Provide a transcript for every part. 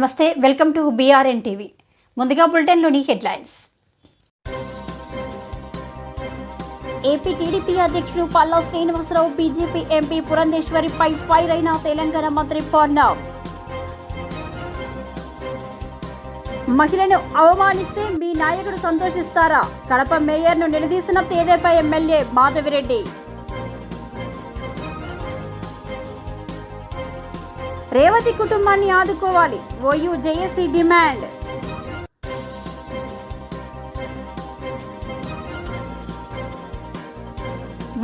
నమస్తే welcome to BRN TV ముందుగా బులెటిన్లోని headlines. AP TDP అధ్యక్షుడు పల్లా శ్రీనివాసరావు బీజేపీ ఎంపీ పురంధేశ్వరిపై ఫైర్ అయిన తెలంగాణ మంత్రి పర్ణవ్ మహిళను అవమానిస్తే మీ నాయకుడు సంతోషిస్తారా? కడప మేయర్ను నిలదీసిన తేదేపై ఎమ్మెల్యే మాధవిరెడ్డి. రేవతి కుటుంబాన్ని ఆదుకోవాలి. OU JAC demand.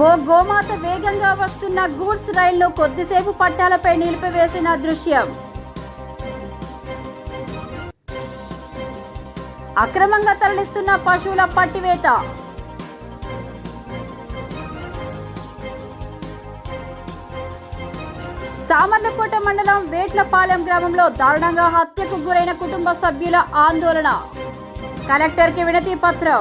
ఓ గోమాత వేగంగా వస్తున్న గూడ్స్ రైల్లో కొద్దిసేపు పట్టాలపై నిలిపివేసిన దృశ్యం. అక్రమంగా తరలిస్తున్న పశువుల పట్టివేత. సామర్లకోట మండలం వేట్లపాలెం గ్రామంలో దారుణంగా హత్యకు గురైన కుటుంబ సభ్యుల ఆందోళన. కలెక్టర్కి వినతి పత్రం.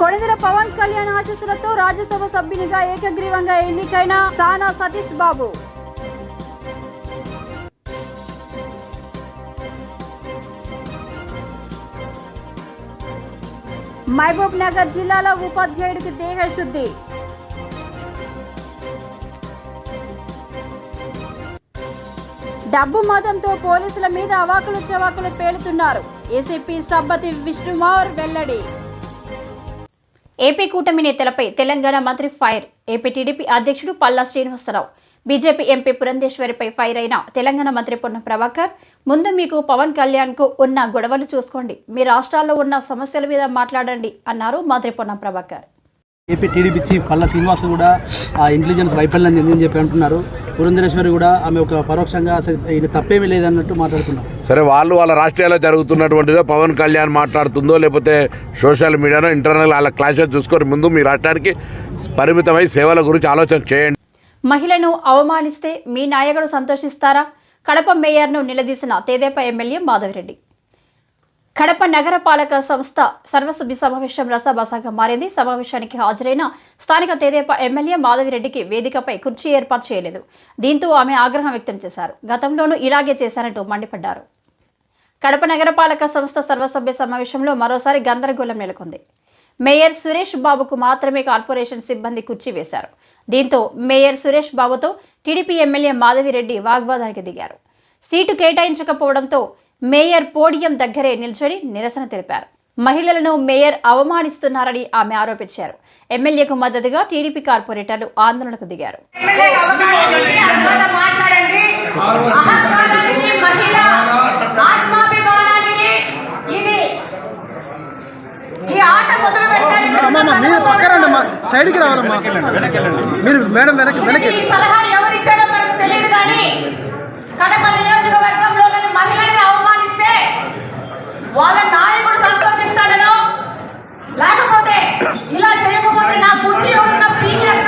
కొడిదల పవన్ కళ్యాణ్ ఆశీస్సులతో రాజ్యసభ సభ్యునిగా ఏకగ్రీవంగా ఎన్నికైన సానా సతీష్ బాబు. మహబూబ్ నగర్ జిల్లాలో ఉపాధ్యాయుడికి దేహశుద్ధి. డబ్బు మదంతో పోలీసుల మీద అవాకులు చవాకులు పేలుతున్నారు. ఏసీపీ సబ్బతి విష్ణుమార్ వెల్లడి. ఏపీ కూటమి నేతలపై తెలంగాణ మంత్రి ఫైర్ ఏపీ టీడీపీ అధ్యక్షుడు పల్లా శ్రీనివాసరావు బీజేపీ ఎంపీ పురంధేశ్వరిపై ఫైర్ అయిన తెలంగాణ మంత్రి పొన్న ప్రభాకర్. ముందు మీకు పవన్ కళ్యాణ్కు ఉన్న గొడవలు చూసుకోండి. మీ రాష్ట్రాల్లో ఉన్న సమస్యల మీద మాట్లాడండి అన్నారు మంత్రి Ponna Prabhakar. AP TDP chief Palla Srinivas కూడా ఆ ఇంటెలిజెన్స్ వైఫల్యం చెందని చెప్పి అంటున్నారు. పురంధరేశ్వరి కూడా ఆమె ఒక పరోక్షంగా ఈయన తప్పేమీ లేదన్నట్టు మాట్లాడుతున్నారు సరే వాళ్ళు వాళ్ళ రాష్ట్రాల్లో జరుగుతున్నటువంటిదో పవన్ కళ్యాణ్ మాట్లాడుతుందో లేకపోతే సోషల్ మీడియాలో ఇంటర్నల్ వాళ్ళ క్లాషెస్ చూసుకొని ముందు మీ రాష్ట్రానికి పరిమితమై సేవల గురించి ఆలోచన చేయండి. మహిళను అవమానిస్తే మీ నాయకుడు సంతోషిస్తారా? కడప మేయర్ను నిలదీసిన తేదేపా ఎమ్మెల్యే మాధవిరెడ్డి. కడప నగరపాలక సంస్థ సర్వసభ్య సమావేశం రసబసగా మారింది. సమావేశానికి హాజరైన స్థానిక తేదేపా ఎమ్మెల్యే మాధవిరెడ్డికి వేదికపై కుర్చీ ఏర్పాటు చేయలేదు. దీంతో ఆమె ఆగ్రహం వ్యక్తం చేశారు. గతంలోనూ ఇలాగే చేశారంటూ మండిపడ్డారు. కడప నగరపాలక సంస్థ సర్వసభ్య సమావేశంలో మరోసారి గందరగోళం నెలకొంది. మేయర్ సురేష్ బాబుకు మాత్రమే కార్పొరేషన్ సిబ్బంది కుర్చీ వేశారు. దీంతో మేయర్ సురేష్ బాబుతో టీడీపీ ఎమ్మెల్యే మాధవిరెడ్డి వాగ్వాదానికి దిగారు. సీటు కేటాయించకపోవడంతో మేయర్ పోడియం దగ్గరే నిల్చొని నిరసన తెలిపారు. మహిళలను మేయర్ అవమానిస్తున్నారని ఆమె ఆరోపించారు. ఎమ్మెల్యేకు మద్దతుగా టీడీపీ కార్పొరేటర్లు ఆందోళనకు దిగారు. ఎమ్మెల్యేకి అవకాశం ఇచ్చి అర్హత మాట్లాడండి. అహంకారానికి మహిళ ఆత్మాభిమానానికి ఇది ఈ ఆట మొదలు అమ్మా మీరు పక్కరండి అమ్మా. సైడ్కి రావాలమ్మా. మీరు మేడం వెనక్కి వెనక్కి. ఈ సలహా ఎవరిచ్చారో మనకు తెలియదు కానీ కడప నియోజకవర్గంలోని మహిళని అవమానిస్తే వాళ్ళ నాయకుడు సంతోషిస్తాడనో? లేకపోతే ఇలా చేయకపోతే నా కుర్చీ ఉన్న పీకేస్తాడనో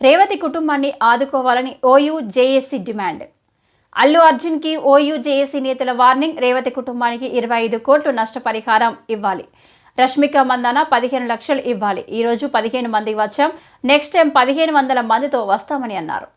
రేవతి కుటుంబాన్ని ఆదుకోవాలని ఓయూ జేఏసీ డిమాండ్. అల్లు అర్జున్కి ఓయూ జేఏసీ నేతల వార్నింగ్ రేవతి కుటుంబానికి ఇరవై ఐదు కోట్లు నష్టపరిహారం ఇవ్వాలి. రష్మిక మందన పదిహేను లక్షలు ఇవ్వాలి. ఈరోజు పదిహేను మంది వచ్చాం నెక్స్ట్ టైం పదిహేను వందల మందితో వస్తామని అన్నారు.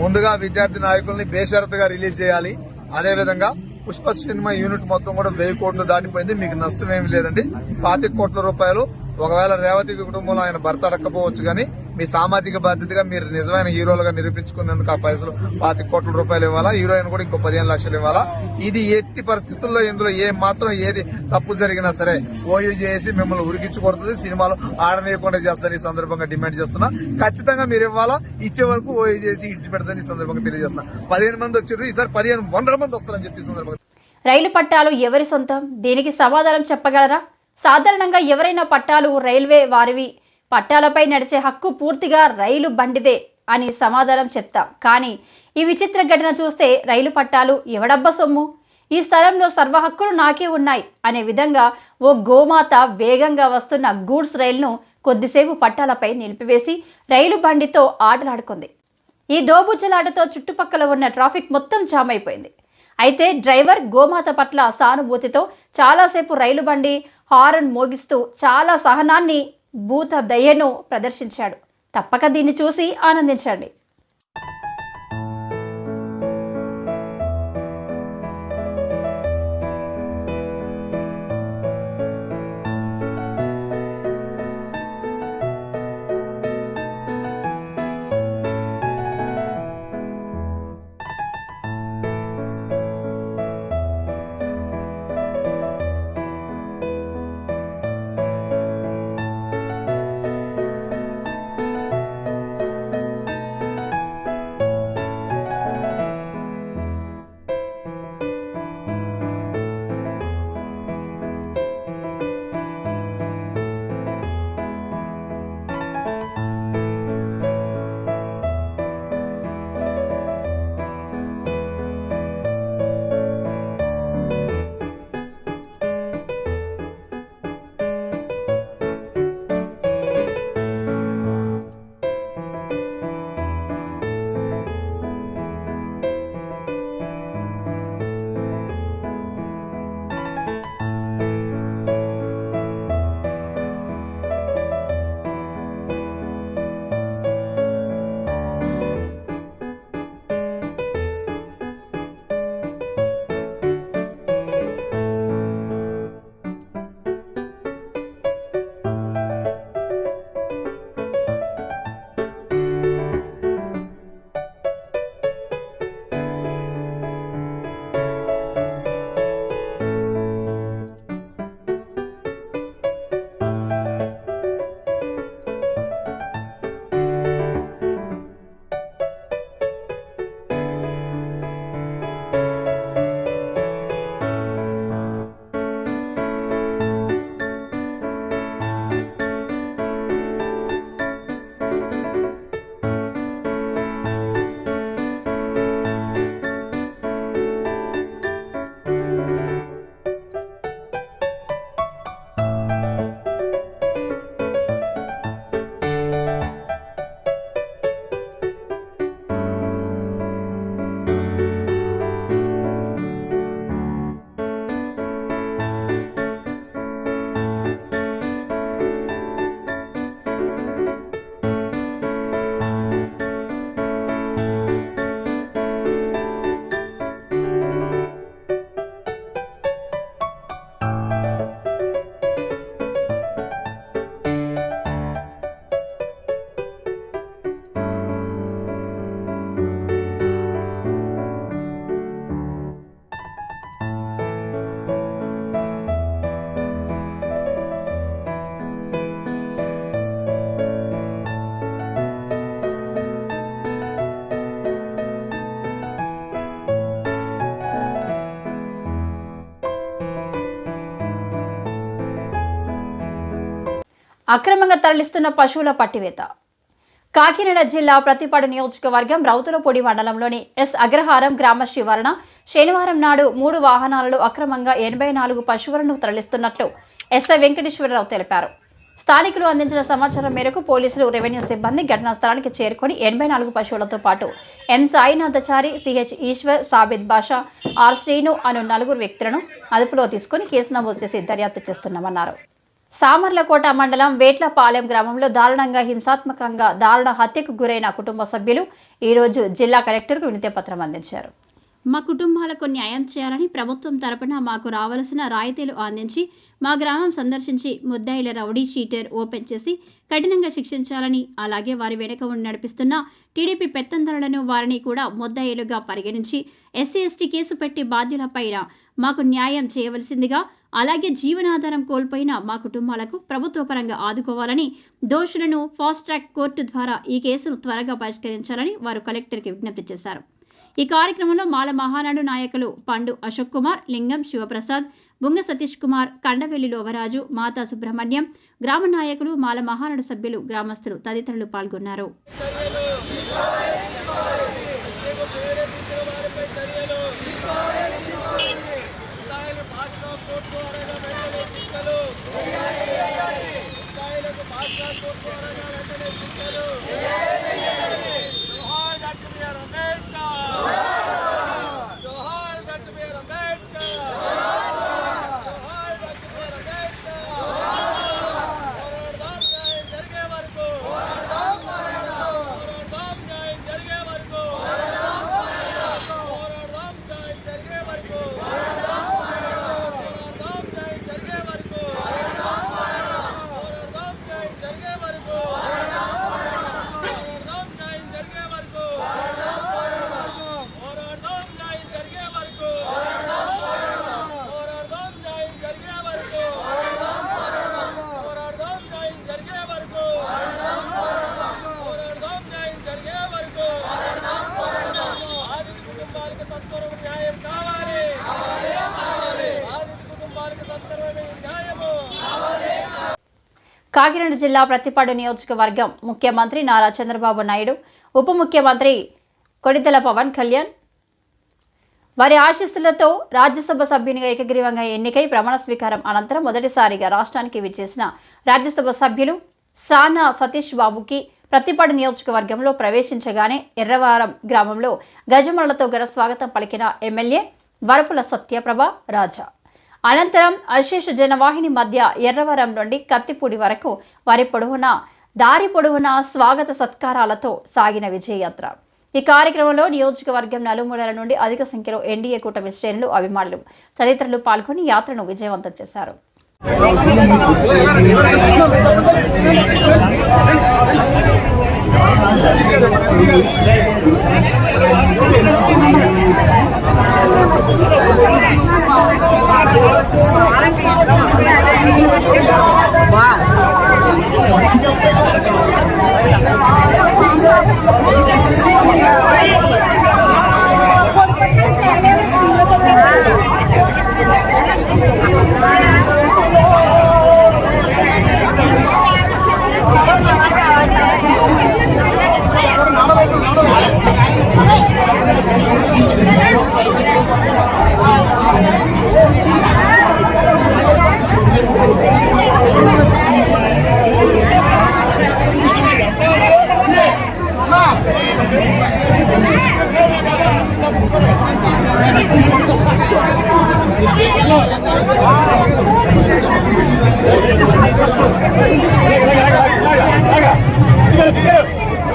ముందుగా విద్యార్థి నాయకుల్ని బేషరతుగా రిలీజ్ చేయాలి. అదే విధంగా పుష్ప సినిమా యూనిట్ మొత్తం కూడా వెయ్యి కోట్లు దాటిపోయింది. మీకు నష్టం ఏమి లేదండి. పాతిక కోట్ల రూపాయలు ఒకవేళ రేవతి కుటుంబంలో ఆయన భర్త అడకపోవచ్చు కానీ మీ సామాజిక బాధ్యతగా మీరు నిజమైన హీరోలుగా నిరూపించుకునేందుకు ఆ పైసలు పాతిక కోట్ల రూపాయలు ఇవ్వాలా? హీరోయిన్ కూడా ఇంకో పదిహేను లక్షలు ఇవ్వాలా? ఇది ఎట్టి పరిస్థితుల్లో ఇందులో ఏ మాత్రం ఏది తప్పు జరిగినా సరే ఓయూ చేసి మిమ్మల్ని ఉరికించుకొడుతుంది సినిమాలు ఆడనీయకుండా చేస్తారని ఈ సందర్భంగా డిమాండ్ చేస్తున్నా. ఖచ్చితంగా మీరు ఇవ్వాలా? ఇచ్చే వరకు ఓయూ చేసి ఇడిచిపెడతారని ఈ సందర్భంగా తెలియజేస్తున్నా. పదిహేను మంది వచ్చారు ఈసారి పదిహేను వందల మంది వస్తారని చెప్పి సందర్భంగా రైలు పట్టాలు ఎవరి సొంతం? దీనికి సమాధానం చెప్పగలరా? సాధారణంగా ఎవరైనా పట్టాలు రైల్వే వారివి. పట్టాలపై నడిచే హక్కు పూర్తిగా రైలు బండిదే అని సమాధానం చెప్తాం. కానీ ఈ విచిత్ర ఘటన చూస్తే రైలు పట్టాలు ఎవడబ్బ సొమ్ము? ఈ స్థలంలో సర్వ హక్కులు నాకే ఉన్నాయి అనే విధంగా ఓ గోమాత వేగంగా వస్తున్న గూడ్స్ రైలును కొద్దిసేపు పట్టాలపై నిలిపివేసి రైలు బండితో ఆటలాడుకుంది. ఈ దోబుచ్చలాటతో చుట్టుపక్కల ఉన్న ట్రాఫిక్ మొత్తం జామ్ అయిపోయింది అయితే డ్రైవర్ గోమాత పట్ల సానుభూతితో చాలాసేపు రైలు బండి హారన్ మోగిస్తూ చాలా సహనాన్ని భూత దయను ప్రదర్శించాడు. తప్పక దీన్ని చూసి ఆనందించండి. అక్రమంగా తరలిస్తున్న పశువుల పట్టివేత. కాకినాడ జిల్లా ప్రతిపాడు నియోజకవర్గం రౌతులపొడి మండలంలోని ఎస్ అగ్రహారం గ్రామ శివరణ శనివారం నాడు మూడు వాహనాలలో అక్రమంగా ఎనభై నాలుగు పశువులను తరలిస్తున్నట్లు ఎస్ఐ వెంకటేశ్వరరావు తెలిపారు. స్థానికులు అందించిన సమాచారం మేరకు పోలీసులు రెవెన్యూ సిబ్బంది ఘటనా స్థలానికి చేరుకొని ఎనభై నాలుగు పశువులతో పాటు M Sainathachari CH Eshwar Sabid Basha R Srinu అను నలుగురు వ్యక్తులను అదుపులో తీసుకుని కేసు నమోదు చేసి దర్యాప్తు చేస్తున్నామన్నారు. సామర్లకోట మండలం వేట్లపాలెం గ్రామంలో దారుణంగా హింసాత్మకంగా దారుణ హత్యకు గురైన కుటుంబ సభ్యులు ఈరోజు జిల్లా కలెక్టర్కు వినతి పత్రం అందించారు. మా కుటుంబాలకు న్యాయం చేయాలని ప్రభుత్వం తరపున మాకు రావలసిన రాయితీలు అందించి మా గ్రామం సందర్శించి ముద్దాయిల రౌడీ షీటర్ ఓపెన్ చేసి కఠినంగా శిక్షించాలని అలాగే వారి వెనుక ఉండి నడిపిస్తున్న టీడీపీ పెత్తందరులను వారిని కూడా ముద్దాయిలుగా పరిగణించి ఎస్సీ ఎస్టీ కేసు పెట్టి బాధ్యులపైన మాకు న్యాయం చేయవలసిందిగా అలాగే జీవనాధారం కోల్పోయిన మా కుటుంబాలకు ప్రభుత్వపరంగా ఆదుకోవాలని దోషులను ఫాస్ట్ ట్రాక్ కోర్టు ద్వారా ఈ కేసును త్వరగా పరిష్కరించాలని వారు కలెక్టర్కి విజ్ఞప్తి చేశారు. ఈ కార్యక్రమంలో మాల మహానాడు నాయకులు పండు అశోక్ కుమార్ లింగం శివప్రసాద్ బుంగ సతీష్ కుమార్ కండవెల్లి లోవరాజు మాతా సుబ్రహ్మణ్యం గ్రామ నాయకులు మాల మహానాడు సభ్యులు గ్రామస్తులు తదితరులు పాల్గొన్నారు. కాకినాడ జిల్లా ప్రతిపాడు నియోజకవర్గం ముఖ్యమంత్రి నారా చంద్రబాబు నాయుడు ఉప ముఖ్యమంత్రి కొడితెల పవన్ కళ్యాణ్. వారి ఆశీస్సులతో రాజ్యసభ సభ్యునిగా ఏకగ్రీవంగా ఎన్నికై ప్రమాణ స్వీకారం అనంతరం మొదటిసారిగా రాష్ట్రానికి విచ్చేసిన రాజ్యసభ సభ్యులు సానా సతీష్ బాబుకి ప్రతిపాడు నియోజకవర్గంలో ప్రవేశించగానే ఎర్రవారం గ్రామంలో గజమలతో ఘన స్వాగతం పలికిన ఎమ్మెల్యే వరపుల సత్యప్రభ రాజా. అనంతరం అశేష జనవాహిని మధ్య ఎర్రవరం నుండి కత్తిపూడి వరకు వారి పొడవునా దారి పొడవునా స్వాగత సత్కారాలతో సాగిన విజయయాత్ర. ఈ కార్యక్రమంలో నియోజకవర్గం నలుమూలల నుండి అధిక సంఖ్యలో ఎన్డీఏ కూటమి శ్రేణులు అభిమానులు తదితరులు పాల్గొని యాత్రను విజయవంతం చేశారు.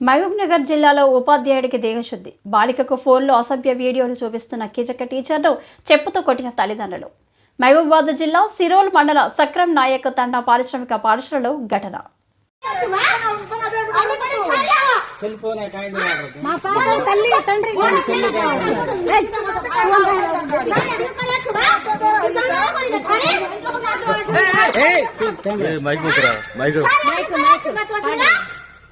మహబూబ్ నగర్ జిల్లాలో ఉపాధ్యాయుడికి దేహశుద్ధి. బాలికకు ఫోన్లో అసభ్య వీడియోలు చూపిస్తున్న కీచక టీచర్ను చెప్పుతో కొట్టిన తల్లిదండ్రులు. మహబూబాబాద్ జిల్లా సిరోల్ మండల సక్రం నాయక్ తండా పారిశ్రామిక పాఠశాలలో ఘటన. మైక్.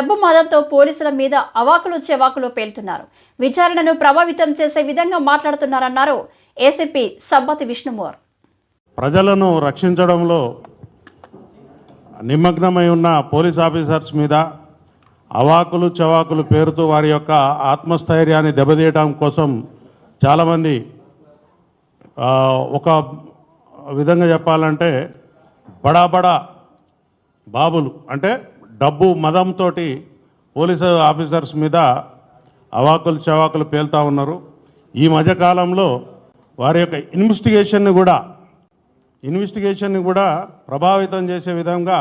డబ్బు మదంతో పోలీసుల మీద అవాకులు చెవాకులు పేలుతున్నారు. విచారణను ప్రభావితం చేసే విధంగా మాట్లాడుతున్నారన్నారు ఏసీపీ సబ్బతి విష్ణుమోర్. ప్రజలను రక్షించడంలో నిమగ్నమై ఉన్న పోలీస్ ఆఫీసర్స్ మీద అవాకులు చవాకులు పేరుతో వారి యొక్క ఆత్మస్థైర్యాన్ని దెబ్బతీయడం కోసం చాలామంది ఒక విధంగా చెప్పాలంటే బడా బడా బాబులు అంటే డబ్బు మదంతో పోలీసు ఆఫీసర్స్ మీద అవాకులు చవాకులు పేలుతూ ఉన్నారు. ఈ మధ్యకాలంలో వారి యొక్క ఇన్వెస్టిగేషన్ని కూడా ఇన్వెస్టిగేషన్ని కూడా ప్రభావితం చేసే విధంగా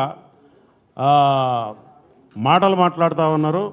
మాటలు మాట్లాడుతూ ఉన్నారు.